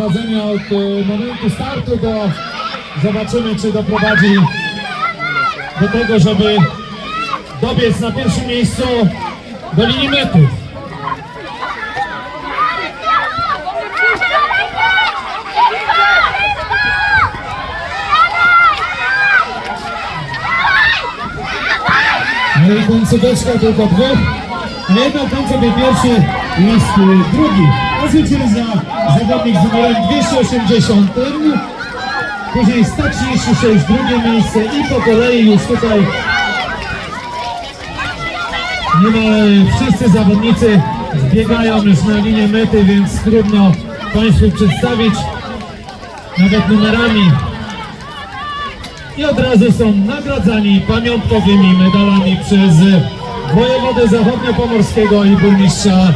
prowadzenia od e, momentu startu do zobaczymy czy doprowadzi do tego, żeby dobiec na pierwszym miejscu do linii mety. No i końcóweczka tylko dwóch, a jednak sobie pierwszy jest drugi. A zwycięża zawodnik z numerem 280, później 136 drugie miejsce i po kolei już tutaj niemal wszyscy zawodnicy zbiegają już na linię mety, więc trudno Państwu przedstawić nawet numerami i od razu są nagradzani pamiątkowymi medalami przez wojewodę zachodniopomorskiego i burmistrza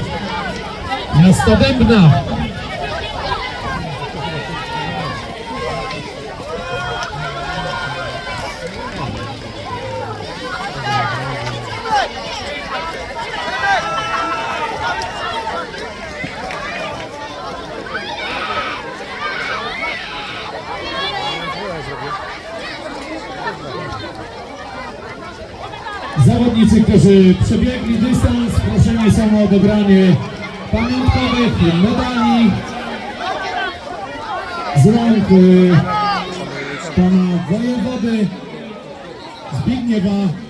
miasta Dębna. Zawodnicy, którzy przebiegli dystans, proszeni są o odebranie pamiątkowych medali z rąk pana wojewody Zbigniewa